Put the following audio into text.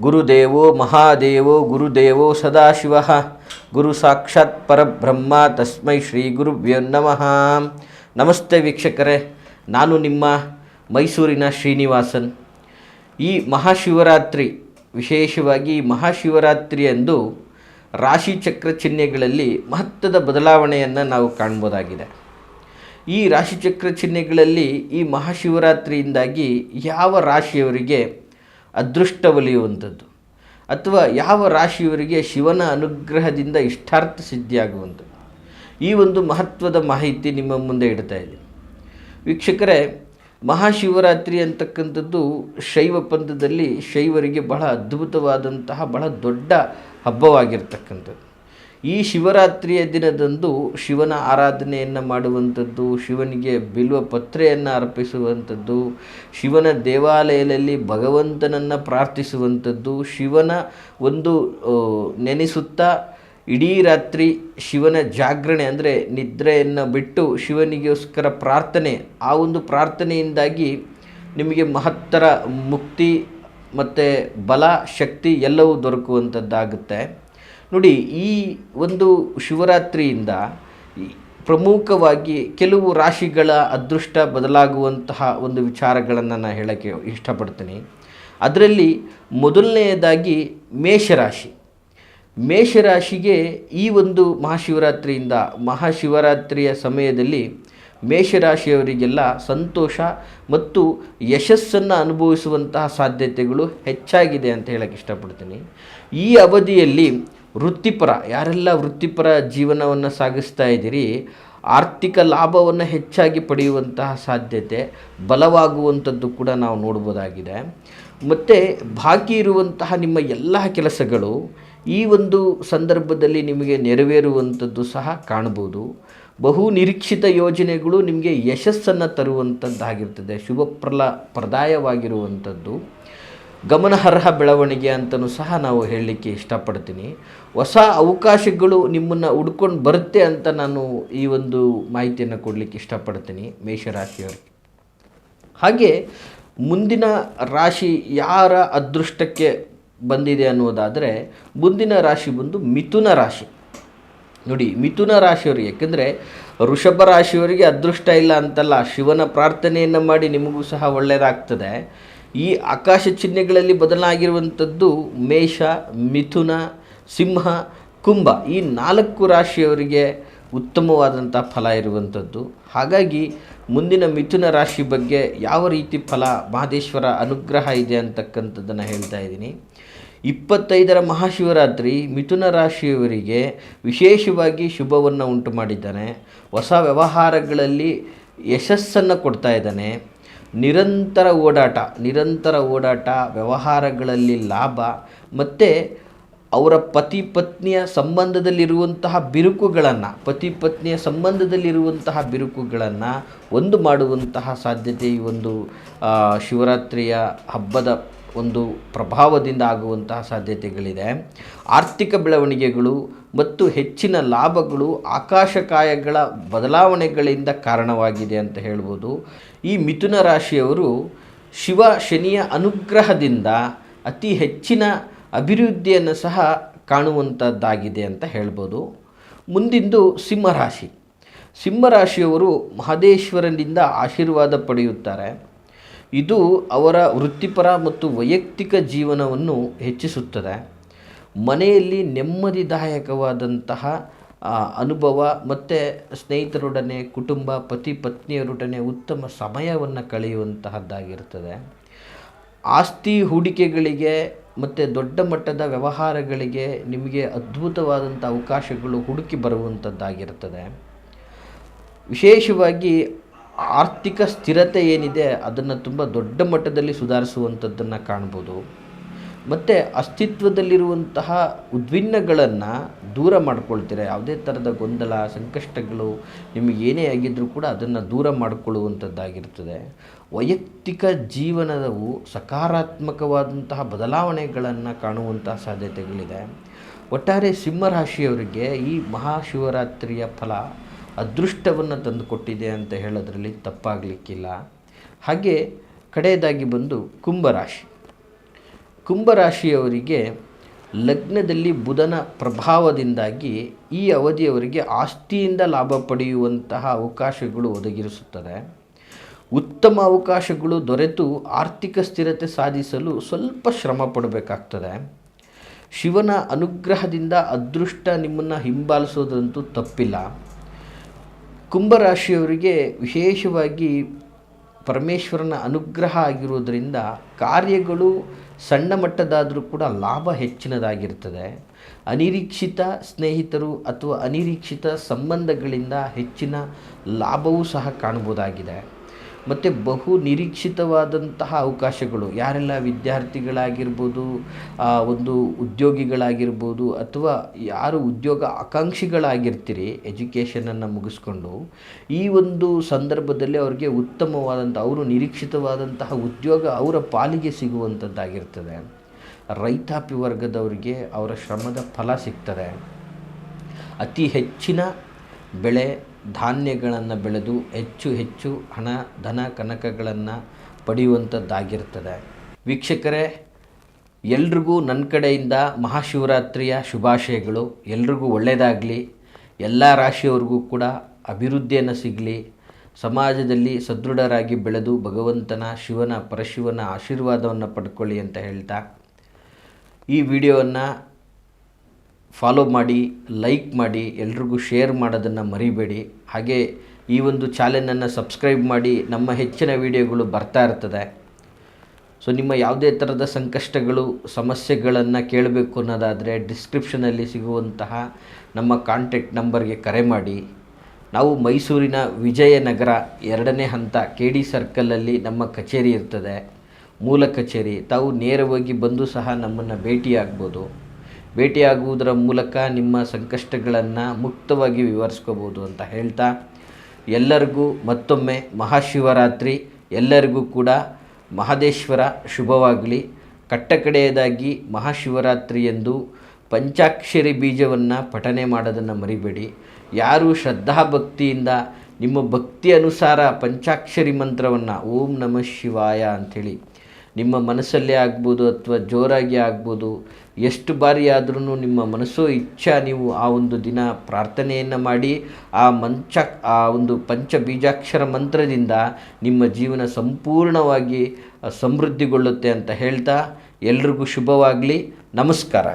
ಗುರುದೇವೋ ಮಹಾದೇವೋ ಗುರುದೇವೋ ಸದಾಶಿವ. ಗುರು ಸಾಕ್ಷಾತ್ ಪರಬ್ರಹ್ಮ, ತಸ್ಮೈ ಶ್ರೀ ಗುರುಭ್ಯೋ ನಮಃ. ನಮಸ್ತೆ ವೀಕ್ಷಕರೇ, ನಾನು ನಿಮ್ಮ ಮೈಸೂರಿನ ಶ್ರೀನಿವಾಸನ್. ಈ ಮಹಾಶಿವರಾತ್ರಿ, ವಿಶೇಷವಾಗಿ ಮಹಾಶಿವರಾತ್ರಿಯಂದು ರಾಶಿಚಕ್ರ ಚಿಹ್ನೆಗಳಲ್ಲಿ ಮಹತ್ವದ ಬದಲಾವಣೆಯನ್ನು ನಾವು ಕಾಣ್ಬೋದಾಗಿದೆ. ಈ ರಾಶಿಚಕ್ರ ಚಿಹ್ನೆಗಳಲ್ಲಿ ಈ ಮಹಾಶಿವರಾತ್ರಿಯಿಂದಾಗಿ ಯಾವ ರಾಶಿಯವರಿಗೆ ಅದೃಷ್ಟ ಒಲಿಯುವಂಥದ್ದು ಅಥವಾ ಯಾವ ರಾಶಿಯವರಿಗೆ ಶಿವನ ಅನುಗ್ರಹದಿಂದ ಇಷ್ಟಾರ್ಥ ಸಿದ್ಧಿಯಾಗುವಂಥದ್ದು. ಈ ಒಂದು ಮಹತ್ವದ ಮಾಹಿತಿ ನಿಮ್ಮ ಮುಂದೆ ಇಡ್ತಾ ಇದೆ ವೀಕ್ಷಕರೇ, ಮಹಾಶಿವರಾತ್ರಿ ಅಂತಕ್ಕಂಥದ್ದು ಶೈವ ಪಂಥದಲ್ಲಿ ಶೈವರಿಗೆ ಬಹಳ ಅದ್ಭುತವಾದಂತಹ ಬಹಳ ದೊಡ್ಡ ಹಬ್ಬವಾಗಿರ್ತಕ್ಕಂಥದ್ದು. ಈ ಶಿವರಾತ್ರಿಯ ದಿನದಂದು ಶಿವನ ಆರಾಧನೆಯನ್ನು ಮಾಡುವಂಥದ್ದು, ಶಿವನಿಗೆ ಬಿಲ್ವ ಪತ್ರೆಯನ್ನು ಅರ್ಪಿಸುವಂಥದ್ದು, ಶಿವನ ದೇವಾಲಯದಲ್ಲಿ ಭಗವಂತನನ್ನು ಪ್ರಾರ್ಥಿಸುವಂಥದ್ದು, ಶಿವನ ಒಂದು ನೆನೆಸುತ್ತಾ ಇಡೀ ರಾತ್ರಿ ಶಿವನ ಜಾಗರಣೆ ಅಂದರೆ ನಿದ್ರೆಯನ್ನು ಬಿಟ್ಟು ಶಿವನಿಗೋಸ್ಕರ ಪ್ರಾರ್ಥನೆ, ಆ ಒಂದು ಪ್ರಾರ್ಥನೆಯಿಂದಾಗಿ ನಿಮಗೆ ಮಹತ್ತರ ಮುಕ್ತಿ ಮತ್ತು ಬಲ, ಶಕ್ತಿ ಎಲ್ಲವೂ ದೊರಕುವಂಥದ್ದಾಗುತ್ತೆ. ನೋಡಿ, ಈ ಒಂದು ಶಿವರಾತ್ರಿಯಿಂದ ಪ್ರಮುಖವಾಗಿ ಕೆಲವು ರಾಶಿಗಳ ಅದೃಷ್ಟ ಬದಲಾಗುವಂತಹ ಒಂದು ವಿಚಾರಗಳನ್ನು ನಾನು ಹೇಳೋಕ್ಕೆ ಇಷ್ಟಪಡ್ತೀನಿ. ಅದರಲ್ಲಿ ಮೊದಲನೆಯದಾಗಿ ಮೇಷರಾಶಿ. ಮೇಷರಾಶಿಗೆ ಈ ಒಂದು ಮಹಾಶಿವರಾತ್ರಿಯಿಂದ ಮಹಾಶಿವರಾತ್ರಿಯ ಸಮಯದಲ್ಲಿ ಮೇಷರಾಶಿಯವರಿಗೆಲ್ಲ ಸಂತೋಷ ಮತ್ತು ಯಶಸ್ಸನ್ನು ಅನುಭವಿಸುವಂತಹ ಸಾಧ್ಯತೆಗಳು ಹೆಚ್ಚಾಗಿದೆ ಅಂತ ಹೇಳಕ್ಕೆ ಇಷ್ಟಪಡ್ತೀನಿ. ಈ ಅವಧಿಯಲ್ಲಿ ವೃತ್ತಿಪರ, ಯಾರೆಲ್ಲ ವೃತ್ತಿಪರ ಜೀವನವನ್ನು ಸಾಗಿಸ್ತಾ ಇದ್ದೀರಿ, ಆರ್ಥಿಕ ಲಾಭವನ್ನು ಹೆಚ್ಚಾಗಿ ಪಡೆಯುವಂತಹ ಸಾಧ್ಯತೆ ಬಲವಾಗುವಂಥದ್ದು ಕೂಡ ನಾವು ನೋಡ್ಬೋದಾಗಿದೆ. ಮತ್ತು ಬಾಕಿ ಇರುವಂತಹ ನಿಮ್ಮ ಎಲ್ಲ ಕೆಲಸಗಳು ಈ ಒಂದು ಸಂದರ್ಭದಲ್ಲಿ ನಿಮಗೆ ನೆರವೇರುವಂಥದ್ದು ಸಹ ಕಾಣ್ಬೋದು ಬಹು ನಿರೀಕ್ಷಿತ ಯೋಜನೆಗಳು ನಿಮಗೆ ಯಶಸ್ಸನ್ನು ತರುವಂಥದ್ದಾಗಿರ್ತದೆ, ಶುಭಪ್ರಲ, ಪ್ರದಾಯವಾಗಿರುವಂಥದ್ದು. ಗಮನಾರ್ಹ ಬೆಳವಣಿಗೆ ಅಂತಲೂ ಸಹ ನಾವು ಹೇಳಲಿಕ್ಕೆ ಇಷ್ಟಪಡ್ತೀನಿ. ಹೊಸ ಅವಕಾಶಗಳು ನಿಮ್ಮನ್ನು ಹುಡ್ಕೊಂಡು ಬರುತ್ತೆ ಅಂತ ನಾನು ಈ ಒಂದು ಮಾಹಿತಿಯನ್ನು ಕೊಡಲಿಕ್ಕೆ ಇಷ್ಟಪಡ್ತೀನಿ ಮೇಷರಾಶಿಯವರಿಗೆ. ಹಾಗೆ ಮುಂದಿನ ರಾಶಿ ಯಾರ ಅದೃಷ್ಟಕ್ಕೆ ಬಂದಿದೆ ಅನ್ನೋದಾದರೆ ಮುಂದಿನ ರಾಶಿ ಬಂದು ಮಿಥುನ ರಾಶಿ. ನೋಡಿ, ಮಿಥುನ ರಾಶಿಯವರು ಯಾಕೆಂದರೆ ವೃಷಭ ರಾಶಿಯವರಿಗೆ ಅದೃಷ್ಟ ಇಲ್ಲ ಅಂತಲ್ಲ, ಶಿವನ ಪ್ರಾರ್ಥನೆಯನ್ನು ಮಾಡಿ ನಿಮಗೂ ಸಹ ಒಳ್ಳೆಯದಾಗ್ತದೆ ಈ ಆಕಾಶ ಚಿಹ್ನೆಗಳಲ್ಲಿ ಬದಲಾಗಿರುವಂಥದ್ದು ಮೇಷ, ಮಿಥುನ, ಸಿಂಹ, ಕುಂಭ. ಈ ನಾಲ್ಕು ರಾಶಿಯವರಿಗೆ ಉತ್ತಮವಾದಂಥ ಫಲ ಇರುವಂಥದ್ದು. ಹಾಗಾಗಿ ಮುಂದಿನ ಮಿಥುನ ರಾಶಿ ಬಗ್ಗೆ ಯಾವ ರೀತಿ ಫಲ ಮಹದೇಶ್ವರ ಅನುಗ್ರಹ ಇದೆ ಅಂತಕ್ಕಂಥದ್ದನ್ನು ಹೇಳ್ತಾ ಇದ್ದೀನಿ. ಇಪ್ಪತ್ತೈದರ ಮಹಾಶಿವರಾತ್ರಿ ಮಿಥುನ ರಾಶಿಯವರಿಗೆ ವಿಶೇಷವಾಗಿ ಶುಭವನ್ನು ಉಂಟು ಮಾಡಿದ್ದಾನೆ ಹೊಸ ವ್ಯವಹಾರಗಳಲ್ಲಿ ಯಶಸ್ಸನ್ನು ಕೊಡ್ತಾ ಇದ್ದಾನೆ. ನಿರಂತರ ಓಡಾಟ ನಿರಂತರ ಓಡಾಟ, ವ್ಯವಹಾರಗಳಲ್ಲಿ ಲಾಭ, ಮತ್ತು ಅವರ ಪತಿ ಪತ್ನಿಯ ಸಂಬಂಧದಲ್ಲಿರುವಂತಹ ಬಿರುಕುಗಳನ್ನು, ಪತಿ ಪತ್ನಿಯ ಸಂಬಂಧದಲ್ಲಿರುವಂತಹ ಬಿರುಕುಗಳನ್ನು ಒಂದು ಮಾಡುವಂತಹ ಸಾಧ್ಯತೆ ಈ ಒಂದು ಶಿವರಾತ್ರಿಯ ಹಬ್ಬದ ಒಂದು ಪ್ರಭಾವದಿಂದ ಆಗುವಂತಹ ಸಾಧ್ಯತೆಗಳಿದೆ. ಆರ್ಥಿಕ ಬೆಳವಣಿಗೆಗಳು ಮತ್ತು ಹೆಚ್ಚಿನ ಲಾಭಗಳು ಆಕಾಶಕಾಯಗಳ ಬದಲಾವಣೆಗಳಿಂದ ಕಾರಣವಾಗಿದೆ ಅಂತ ಹೇಳ್ಬೋದು. ಈ ಮಿಥುನ ರಾಶಿಯವರು ಶಿವ ಶನಿಯ ಅನುಗ್ರಹದಿಂದ ಅತಿ ಹೆಚ್ಚಿನ ಅಭಿವೃದ್ಧಿಯನ್ನು ಸಹ ಕಾಣುವಂಥದ್ದಾಗಿದೆ ಅಂತ ಹೇಳ್ಬೋದು. ಮುಂದಿಂದು ಸಿಂಹರಾಶಿ. ಸಿಂಹರಾಶಿಯವರು ಮಹದೇಶ್ವರನಿಂದ ಆಶೀರ್ವಾದ ಪಡೆಯುತ್ತಾರೆ. ಇದು ಅವರ ವೃತ್ತಿಪರ ಮತ್ತು ವೈಯಕ್ತಿಕ ಜೀವನವನ್ನು ಹೆಚ್ಚಿಸುತ್ತದೆ. ಮನೆಯಲ್ಲಿ ನೆಮ್ಮದಿದಾಯಕವಾದಂತಹ ಅನುಭವ ಮತ್ತು ಸ್ನೇಹಿತರೊಡನೆ, ಕುಟುಂಬ, ಪತಿ, ಪತ್ನಿಯರೊಡನೆ ಉತ್ತಮ ಸಮಯವನ್ನು ಕಳೆಯುವಂತಹದ್ದಾಗಿರ್ತದೆ. ಆಸ್ತಿ ಹೂಡಿಕೆಗಳಿಗೆ ಮತ್ತು ದೊಡ್ಡ ಮಟ್ಟದ ವ್ಯವಹಾರಗಳಿಗೆ ನಿಮಗೆ ಅದ್ಭುತವಾದಂಥ ಅವಕಾಶಗಳು ಹುಡುಕಿ ಬರುವಂಥದ್ದಾಗಿರ್ತದೆ ವಿಶೇಷವಾಗಿ ಆರ್ಥಿಕ ಸ್ಥಿರತೆ ಏನಿದೆ, ಅದನ್ನು ತುಂಬ ದೊಡ್ಡ ಮಟ್ಟದಲ್ಲಿ ಸುಧಾರಿಸುವಂಥದ್ದನ್ನು ಕಾಣ್ಬೋದು. ಮತ್ತು ಅಸ್ತಿತ್ವದಲ್ಲಿರುವಂತಹ ಉದ್ವಿನ್ನಗಳನ್ನು ದೂರ ಮಾಡ್ಕೊಳ್ತೀರ? ಯಾವುದೇ ಥರದ ಗೊಂದಲ, ಸಂಕಷ್ಟಗಳು ನಿಮಗೆ ಏನೇ ಆಗಿದ್ದರೂ ಕೂಡ ಅದನ್ನು ದೂರ ಮಾಡಿಕೊಳ್ಳುವಂಥದ್ದಾಗಿರ್ತದೆ ವೈಯಕ್ತಿಕ ಜೀವನದವು ಸಕಾರಾತ್ಮಕವಾದಂತಹ ಬದಲಾವಣೆಗಳನ್ನು ಕಾಣುವಂತಹ ಸಾಧ್ಯತೆಗಳಿದೆ. ಒಟ್ಟಾರೆ ಸಿಂಹರಾಶಿಯವರಿಗೆ ಈ ಮಹಾಶಿವರಾತ್ರಿಯ ಫಲ ಅದೃಷ್ಟವನ್ನು ತಂದುಕೊಟ್ಟಿದೆ ಅಂತ ಹೇಳೋದ್ರಲ್ಲಿ ತಪ್ಪಾಗಲಿಕ್ಕಿಲ್ಲ. ಹಾಗೆ ಕಡೆಯದಾಗಿ ಬಂದು ಕುಂಭರಾಶಿ. ಕುಂಭರಾಶಿಯವರಿಗೆ ಲಗ್ನದಲ್ಲಿ ಬುಧನ ಪ್ರಭಾವದಿಂದಾಗಿ ಈ ಅವಧಿಯವರಿಗೆ ಆಸ್ತಿಯಿಂದ ಲಾಭ ಪಡೆಯುವಂತಹ ಅವಕಾಶಗಳು ಒದಗಿಸುತ್ತದೆ. ಉತ್ತಮ ಅವಕಾಶಗಳು ದೊರೆತು ಆರ್ಥಿಕ ಸ್ಥಿರತೆ ಸಾಧಿಸಲು ಸ್ವಲ್ಪ ಶ್ರಮ ಪಡಬೇಕಾಗ್ತದೆ. ಶಿವನ ಅನುಗ್ರಹದಿಂದ ಅದೃಷ್ಟ ನಿಮ್ಮನ್ನು ಹಿಂಬಾಲಿಸೋದಂತೂ ತಪ್ಪಿಲ್ಲ. ಕುಂಭರಾಶಿಯವರಿಗೆ ವಿಶೇಷವಾಗಿ ಪರಮೇಶ್ವರನ ಅನುಗ್ರಹ ಆಗಿರುವುದರಿಂದ ಕಾರ್ಯಗಳು ಸಣ್ಣ ಮಟ್ಟದಾದರೂ ಕೂಡ ಲಾಭ ಹೆಚ್ಚಿನದಾಗಿರ್ತದೆ. ಅನಿರೀಕ್ಷಿತ ಸ್ನೇಹಿತರು ಅಥವಾ ಅನಿರೀಕ್ಷಿತ ಸಂಬಂಧಗಳಿಂದ ಹೆಚ್ಚಿನ ಲಾಭವೂ ಸಹ ಕಾಣಬಹುದಾಗಿದೆ. ಮತ್ತು ಬಹು ನಿರೀಕ್ಷಿತವಾದಂತಹ ಅವಕಾಶಗಳು. ಯಾರೆಲ್ಲ ವಿದ್ಯಾರ್ಥಿಗಳಾಗಿರ್ಬೋದು ಒಂದು ಉದ್ಯೋಗಿಗಳಾಗಿರ್ಬೋದು ಅಥವಾ ಯಾರು ಉದ್ಯೋಗ ಆಕಾಂಕ್ಷಿಗಳಾಗಿರ್ತೀರಿ ಎಜುಕೇಷನನ್ನು ಮುಗಿಸ್ಕೊಂಡು, ಈ ಒಂದು ಸಂದರ್ಭದಲ್ಲಿ ಅವ್ರಿಗೆ ಉತ್ತಮವಾದಂಥ ಅವರು ನಿರೀಕ್ಷಿತವಾದಂತಹ ಉದ್ಯೋಗ ಅವರ ಪಾಲಿಗೆ ಸಿಗುವಂಥದ್ದಾಗಿರ್ತದೆ ರೈತಾಪಿ ವರ್ಗದವರಿಗೆ ಅವರ ಶ್ರಮದ ಫಲ ಸಿಗ್ತದೆ. ಅತಿ ಹೆಚ್ಚಿನ ಬೆಳೆ ಧಾನ್ಯಗಳನ್ನು ಬೆಳೆದು ಹೆಚ್ಚು ಹೆಚ್ಚು ಹಣ, ಧನ, ಕನಕಗಳನ್ನು ಪಡೆಯುವಂಥದ್ದಾಗಿರ್ತದೆ. ವೀಕ್ಷಕರೇ, ಎಲ್ರಿಗೂ ನನ್ನ ಕಡೆಯಿಂದ ಮಹಾಶಿವರಾತ್ರಿಯ ಶುಭಾಶಯಗಳು. ಎಲ್ರಿಗೂ ಒಳ್ಳೆಯದಾಗಲಿ ಎಲ್ಲ ರಾಶಿಯವ್ರಿಗೂ ಕೂಡ ಅಭಿವೃದ್ಧಿಯನ್ನು ಸಿಗಲಿ. ಸಮಾಜದಲ್ಲಿ ಸದೃಢರಾಗಿ ಬೆಳೆದು ಭಗವಂತನ ಶಿವನ, ಪರಶಿವನ ಆಶೀರ್ವಾದವನ್ನು ಪಡ್ಕೊಳ್ಳಿ ಅಂತ ಹೇಳ್ತಾ ಈ ವಿಡಿಯೋವನ್ನು ಫಾಲೋ ಮಾಡಿ ಲೈಕ್ ಮಾಡಿ, ಎಲ್ರಿಗೂ ಶೇರ್ ಮಾಡೋದನ್ನು ಮರಿಬೇಡಿ. ಹಾಗೆ ಈ ಒಂದು ಚಾನೆಲನ್ನು ಸಬ್ಸ್ಕ್ರೈಬ್ ಮಾಡಿ ನಮ್ಮ ಹೆಚ್ಚಿನ ವಿಡಿಯೋಗಳು ಬರ್ತಾ ಇರ್ತದೆ. ಸೊ ನಿಮ್ಮ ಯಾವುದೇ ಥರದ ಸಂಕಷ್ಟಗಳು, ಸಮಸ್ಯೆಗಳನ್ನು ಕೇಳಬೇಕು ಅನ್ನೋದಾದರೆ ಡಿಸ್ಕ್ರಿಪ್ಷನಲ್ಲಿ ಸಿಗುವಂತಹ ನಮ್ಮ ಕಾಂಟ್ಯಾಕ್ಟ್ ನಂಬರ್ಗೆ ಕರೆ ಮಾಡಿ. ನಾವು ಮೈಸೂರಿನ ವಿಜಯನಗರ ಎರಡನೇ ಹಂತ ಕೆ ಡಿ ಸರ್ಕಲಲ್ಲಿ ನಮ್ಮ ಕಚೇರಿ ಇರ್ತದೆ. ಮೂಲ ಕಚೇರಿ. ತಾವು ನೇರವಾಗಿ ಬಂದು ಸಹ ನಮ್ಮನ್ನು ಭೇಟಿಯಾಗ್ಬೋದು. ಭೇಟಿಯಾಗುವುದರ ಮೂಲಕ ನಿಮ್ಮ ಸಂಕಷ್ಟಗಳನ್ನು ಮುಕ್ತವಾಗಿ ವಿವರಿಸ್ಕೋಬೋದು ಅಂತ ಹೇಳ್ತಾ, ಎಲ್ಲರಿಗೂ ಮತ್ತೊಮ್ಮೆ ಮಹಾಶಿವರಾತ್ರಿ. ಎಲ್ಲರಿಗೂ ಕೂಡ ಮಹದೇಶ್ವರ ಶುಭವಾಗಲಿ. ಕಟ್ಟಕಡೆಯದಾಗಿ ಮಹಾಶಿವರಾತ್ರಿಯಂದು ಪಂಚಾಕ್ಷರಿ ಬೀಜವನ್ನು ಪಠನೆ ಮಾಡೋದನ್ನು ಮರಿಬೇಡಿ. ಯಾರು ಶ್ರದ್ಧಾಭಕ್ತಿಯಿಂದ ನಿಮ್ಮ ಭಕ್ತಿ ಅನುಸಾರ ಪಂಚಾಕ್ಷರಿ ಮಂತ್ರವನ್ನು ಓಂ ನಮಃ ಶಿವಾಯ ಅಂಥೇಳಿ ನಿಮ್ಮ ಮನಸ್ಸಲ್ಲೇ ಆಗ್ಬೋದು ಅಥವಾ ಜೋರಾಗಿ ಆಗ್ಬೋದು, ಎಷ್ಟು ಬಾರಿ ಆದ್ರೂ ನಿಮ್ಮ ಮನಸ್ಸು ಇಚ್ಛಾ ನೀವು ಆ ಒಂದು ದಿನ ಪ್ರಾರ್ಥನೆಯನ್ನು ಮಾಡಿ, ಆ ಮಂಚ, ಆ ಒಂದು ಪಂಚ ಬೀಜಾಕ್ಷರ ಮಂತ್ರದಿಂದ ನಿಮ್ಮ ಜೀವನ ಸಂಪೂರ್ಣವಾಗಿ ಸಮೃದ್ಧಿಗೊಳ್ಳುತ್ತೆ ಅಂತ ಹೇಳ್ತಾ ಎಲ್ರಿಗೂ ಶುಭವಾಗಲಿ. ನಮಸ್ಕಾರ.